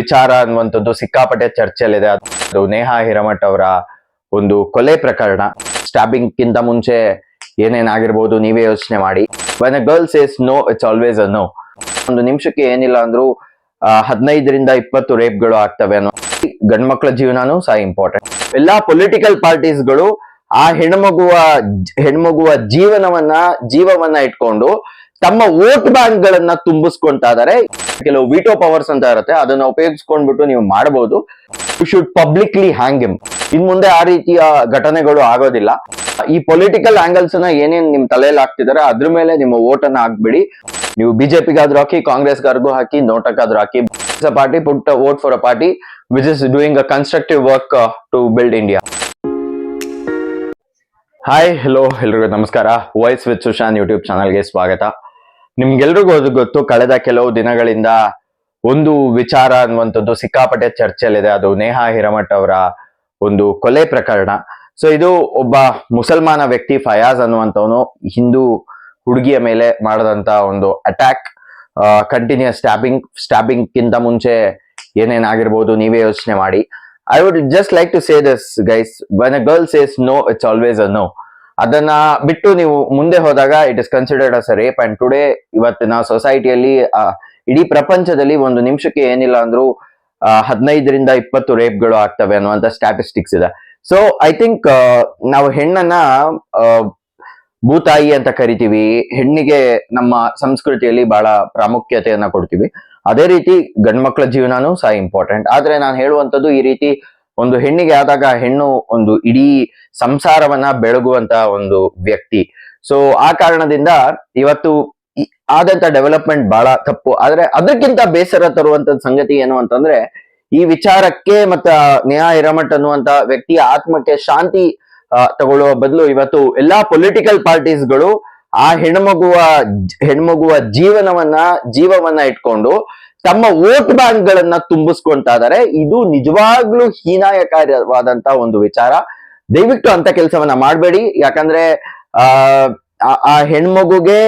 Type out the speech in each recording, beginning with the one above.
ವಿಚಾರ ಅನ್ನುವಂಥದ್ದು ಸಿಕ್ಕಾಪಟ್ಟೆ ಚರ್ಚೆಯಲ್ಲಿದೆ. ಅದು ನೇಹಾ ಹಿರಮಠ್ ಅವರ ಒಂದು ಕೊಲೆ ಪ್ರಕರಣ. ಸ್ಟ್ಯಾಬಿಂಗ್ ಕಿಂತ ಮುಂಚೆ ಏನೇನಾಗಿರ್ಬೋದು ನೀವೇ ಯೋಚನೆ ಮಾಡಿ. When a girl says no it's always a no ಒಂದು ನಿಮಿಷಕ್ಕೆ ಏನಿಲ್ಲ ಅಂದ್ರೂ ಹದಿನೈದರಿಂದ ಇಪ್ಪತ್ತು ರೇಪ್ಗಳು ಆಗ್ತವೆ ಅನ್ನೋ ಗಂಡ್ಮಕ್ಳ ಜೀವನನೂ ಸಹ ಇಂಪಾರ್ಟೆಂಟ್ ಎಲ್ಲಾ ಪೊಲಿಟಿಕಲ್ ಪಾರ್ಟೀಸ್ಗಳು ಆ ಹೆಣ್ಮಗುವ ಹೆಣ್ಮಗುವ ಜೀವನವನ್ನ, ಜೀವವನ್ನ ಇಟ್ಕೊಂಡು ತಮ್ಮ ವೋಟ್ ಬ್ಯಾಂಕ್ ಗಳನ್ನ ತುಂಬಿಸ್ಕೊಂತಾ ಇದಾರೆ. ಕೆಲವು ವಿಟೋ ಪವರ್ಸ್ ಅಂತ ಇರುತ್ತೆ, ಅದನ್ನ ಉಪಯೋಗಿಸ್ಕೊಂಡ್ಬಿಟ್ಟು ನೀವು ಮಾಡಬಹುದು you should publicly hang him in ಮುಂದೆ ಆ ರೀತಿಯ ಘಟನೆಗಳು ಆಗೋದಿಲ್ಲ. ಈ ಪೊಲಿಟಿಕಲ್ ಆಂಗಲ್ಸ್ನ ಏನೇನ್ ನಿಮ್ ತಲೆಯಲ್ಲಿ ಹಾಕ್ತಿದಾರೆ, ಅದ್ರ ಮೇಲೆ ನಿಮ್ಮ ವೋಟ್ ಅನ್ನ ಹಾಕ್ಬಿಡಿ. ನೀವು ಬಿಜೆಪಿಗಾದ್ರೂ ಹಾಕಿ, ಕಾಂಗ್ರೆಸ್ಗಾರ್ಗೂ ಹಾಕಿ, ನೋಟಕ್ಕಾದ್ರೂ ಹಾಕಿ party put vote for a party which is doing a constructive work to build India hi hello ಎಲ್ರಿಗೂ ನಮಸ್ಕಾರ. ವಾಯ್ಸ್ ವಿತ್ ಸುಶಾನ್ ಯೂಟ್ಯೂಬ್ ಚಾನಲ್ಗೆ ಸ್ವಾಗತ. ನಿಮ್ಗೆಲ್ರಿಗೂ ಅದು ಗೊತ್ತು, ಕಳೆದ ಕೆಲವು ದಿನಗಳಿಂದ ಒಂದು ವಿಚಾರ ಅನ್ನುವಂಥದ್ದು ಸಿಕ್ಕಾಪಟ್ಟೆ ಚರ್ಚೆಯಲ್ಲಿದೆ. ಅದು ನೇಹಾ ಹಿರಮಠ್ ಅವರ ಒಂದು ಕೊಲೆ ಪ್ರಕರಣ. ಸೊ ಇದು ಒಬ್ಬ ಮುಸಲ್ಮಾನ ವ್ಯಕ್ತಿ ಫಯಾಜ್ ಅನ್ನುವಂಥವನು ಹಿಂದೂ ಹುಡುಗಿಯ ಮೇಲೆ ಮಾಡಿದಂತ ಒಂದು ಅಟ್ಯಾಕ್ ಕಂಟಿನ್ಯೂಸ್ ಸ್ಟ್ಯಾಬಿಂಗ್ ಸ್ಟ್ಯಾಬಿಂಗ್ ಕಿಂತ ಮುಂಚೆ ಏನೇನಾಗಿರ್ಬೋದು ನೀವೇ ಯೋಚನೆ ಮಾಡಿ. I would just like to say this guys when a girl says no it's always a no ಅದನ್ನ ಬಿಟ್ಟು ನೀವು ಮುಂದೆ ಹೋದಾಗ it is considered as rape and today ಇವತ್ತಿನ ಸೊಸೈಟಿಯಲ್ಲಿ ಇಡೀ ಪ್ರಪಂಚದಲ್ಲಿ ಒಂದು ನಿಮಿಷಕ್ಕೆ ಏನಿಲ್ಲ ಅಂದ್ರು ಹದಿನೈದರಿಂದ ಇಪ್ಪತ್ತು ರೇಪ್ಗಳು ಆಗ್ತವೆ ಅನ್ನುವಂತ ಸ್ಟ್ಯಾಟಿಸ್ಟಿಕ್ಸ್ ಇದೆ. ಸೊ ಐ ಥಿಂಕ್ ನಾವು ಹೆಣ್ಣನ್ನ ಭೂತಾಯಿ ಅಂತ ಕರಿತೀವಿ, ಹೆಣ್ಣಿಗೆ ನಮ್ಮ ಸಂಸ್ಕೃತಿಯಲ್ಲಿ ಬಹಳ ಪ್ರಾಮುಖ್ಯತೆಯನ್ನ ಕೊಡ್ತೀವಿ. ಅದೇ ರೀತಿ ಗಂಡ್ಮಕ್ಳ ಜೀವನನೂ ಸಹ ಇಂಪಾರ್ಟೆಂಟ್ ಆದ್ರೆ ನಾನು ಹೇಳುವಂತದ್ದು ಈ ರೀತಿ ಒಂದು ಹೆಣ್ಣಿಗೆ ಆದಾಗ ಹೆಣ್ಣು ಒಂದು ಇಡೀ ಸಂಸಾರವನ್ನ ಬೆಳಗುವಂತ ಒಂದು ವ್ಯಕ್ತಿ. ಸೊ ಆ ಕಾರಣದಿಂದ ಇವತ್ತು ಆದಂತ ಡೆವಲಪ್ಮೆಂಟ್ ಬಹಳ ತಪ್ಪು. ಆದ್ರೆ ಅದಕ್ಕಿಂತ ಬೇಸರ ತರುವಂತ ಸಂಗತಿ ಏನು ಅಂತಂದ್ರೆ, ಈ ವಿಚಾರಕ್ಕೆ ಮತ್ತ ನೇಹಾ ಹಿರಮಠ್ ಅನ್ನುವಂತ ವ್ಯಕ್ತಿಯ ಆತ್ಮಕ್ಕೆ ಶಾಂತಿ ತಗೊಳ್ಳುವ ಬದಲು ಇವತ್ತು ಎಲ್ಲಾ ಪೊಲಿಟಿಕಲ್ ಪಾರ್ಟೀಸ್ಗಳು ಆ ಹೆಣ್ಮಗುವ ಹೆಣ್ಮಗುವ ಜೀವನವನ್ನ, ಜೀವವನ್ನ ಇಟ್ಕೊಂಡು ತಮ್ಮ ವೋಟ್ ಬ್ಯಾಂಕ್ ಗಳನ್ನ ತುಂಬಿಸ್ಕೊಂತಾ ಇದಾರೆ ಇದು ನಿಜವಾಗ್ಲೂ ಹೀನಾಯಕಾರಿಯಾದಂತ ಒಂದು ವಿಚಾರ. ದಯವಿಟ್ಟು ಅಂತ ಕೆಲಸವನ್ನ ಮಾಡಬೇಡಿ. ಯಾಕಂದ್ರೆ, ಆ ಹೆಣ್ಮಗುಗೆ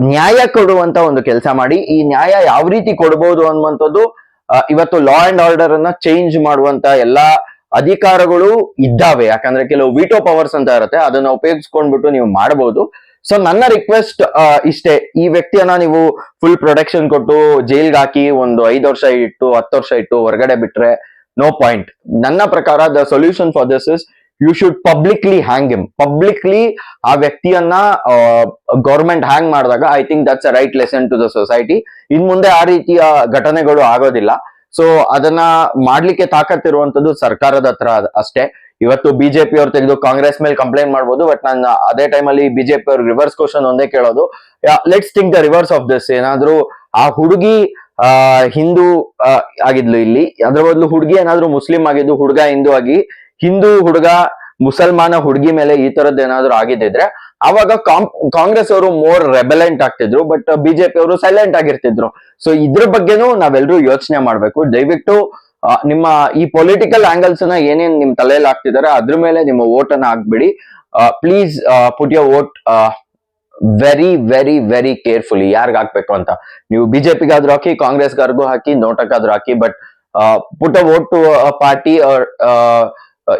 ನ್ಯಾಯ ಕೊಡುವಂತ ಒಂದು ಕೆಲಸ ಮಾಡಿ. ಈ ನ್ಯಾಯ ಯಾವ ರೀತಿ ಕೊಡ್ಬೋದು ಅನ್ನುವಂಥದ್ದು ಇವತ್ತು ಲಾ ಅಂಡ್ ಆರ್ಡರ್ ಅನ್ನ ಚೇಂಜ್ ಮಾಡುವಂತ ಎಲ್ಲಾ ಅಧಿಕಾರಗಳು ಇದ್ದಾವೆ. ಯಾಕಂದ್ರೆ, ಕೆಲವು ವಿಟೋ ಪವರ್ಸ್ ಅಂತ ಇರುತ್ತೆ. ಅದನ್ನ ಉಪಯೋಗಿಸ್ಕೊಂಡ್ಬಿಟ್ಟು ನೀವು ಮಾಡಬಹುದು ಸೊ ನನ್ನ ರಿಕ್ವೆಸ್ಟ್ ಇಷ್ಟೇ. ಈ ವ್ಯಕ್ತಿಯನ್ನ ನೀವು ಫುಲ್ ಪ್ರೊಟೆಕ್ಷನ್ ಕೊಟ್ಟು ಜೈಲ್ಗೆ ಹಾಕಿ ಒಂದು ಐದು ವರ್ಷ ಇಟ್ಟು, ಹತ್ತು ವರ್ಷ ಇಟ್ಟು ಹೊರಗಡೆ ಬಿಟ್ರೆ ನೋ ಪಾಯಿಂಟ್ ನನ್ನ ಪ್ರಕಾರ the solution for this is you should publicly hang him publicly ಆ ವ್ಯಕ್ತಿಯನ್ನ ಗೌರ್ಮೆಂಟ್ ಹ್ಯಾಂಗ್ ಮಾಡಿದಾಗ I think that's a right lesson to the society in ಮುಂದೆ ಆ ರೀತಿಯ ಘಟನೆಗಳು ಆಗೋದಿಲ್ಲ. ಸೊ ಅದನ್ನ ಮಾಡ್ಲಿಕ್ಕೆ ತಾಕತ್ತಿರುವಂತದ್ದು ಸರ್ಕಾರದ ಹತ್ರ ಅಷ್ಟೇ. ಇವತ್ತು ಬಿಜೆಪಿ ಅವ್ರು ತೆಗೆದು ಕಾಂಗ್ರೆಸ್ ಮೇಲೆ ಕಂಪ್ಲೇಂಟ್ ಮಾಡ್ಬೋದು ಬಟ್ ನಾನು ಅದೇ ಟೈಮಲ್ಲಿ ಬಿಜೆಪಿ ಅವ್ರಿಗೆ ರಿವರ್ಸ್ ಕ್ವಶನ್ ಒಂದೇ ಕೇಳೋದು. Let's think the reverse of this ಏನಾದ್ರೂ ಆ ಹುಡುಗಿ, ಆ, ಹಿಂದೂ ಆಗಿದ್ಲು ಇಲ್ಲಿ. ಅದ್ರ ಬದಲು ಹುಡುಗಿ ಏನಾದ್ರು ಮುಸ್ಲಿಂ ಆಗಿದ್ದು, ಹುಡುಗ ಹಿಂದೂ ಆಗಿ, ಹಿಂದೂ ಹುಡುಗ, ಮುಸಲ್ಮಾನ ಹುಡುಗಿ ಮೇಲೆ ಈ ತರದ್ದು ಏನಾದ್ರು ಆಗಿದ್ದಿದ್ರೆ ಅವಾಗ ಕಾಂಗ್ರೆಸ್ ಅವರು ಮೋರ್ ರೆಬಲೆಂಟ್ ಆಗ್ತಿದ್ರು ಬಟ್ ಬಿಜೆಪಿ ಅವರು ಸೈಲೆಂಟ್ ಆಗಿರ್ತಿದ್ರು. ಸೊ ಇದ್ರ ಬಗ್ಗೆನೂ ನಾವೆಲ್ಲರೂ ಯೋಚನೆ ಮಾಡ್ಬೇಕು. ದಯವಿಟ್ಟು ನಿಮ್ಮ ಈ ಪೊಲಿಟಿಕಲ್ ಆಂಗಲ್ಸ್ನ ಏನೇನ್ ನಿಮ್ ತಲೆಯಲ್ಲಿ ಹಾಕ್ತಿದಾರೆ, ಅದ್ರ ಮೇಲೆ ನಿಮ್ಮ ವೋಟ್ ಅನ್ನ ಹಾಕ್ಬಿಡಿ. Please put your vote very very very carefully ಯಾರ್ಗ್ ಹಾಕ್ಬೇಕು ಅಂತ? ನೀವು ಬಿಜೆಪಿಗಾದ್ರೂ ಹಾಕಿ, ಕಾಂಗ್ರೆಸ್ಗಾರ್ಗೂ ಹಾಕಿ, ನೋಟಕ್ಕಾದ್ರೂ ಹಾಕಿ but put a vote to party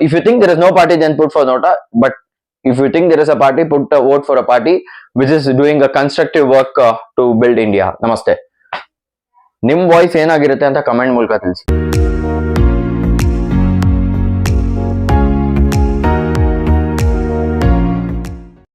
if you think there is no party then put for NOTA but if you think there is a party put vote for a party which is doing a constructive work to build India ನಮಸ್ತೆ ನಿಮ್ voice ಏನಾಗಿರುತ್ತೆ ಅಂತ comment ಮೂಲಕ ತಿಳಿಸಿ.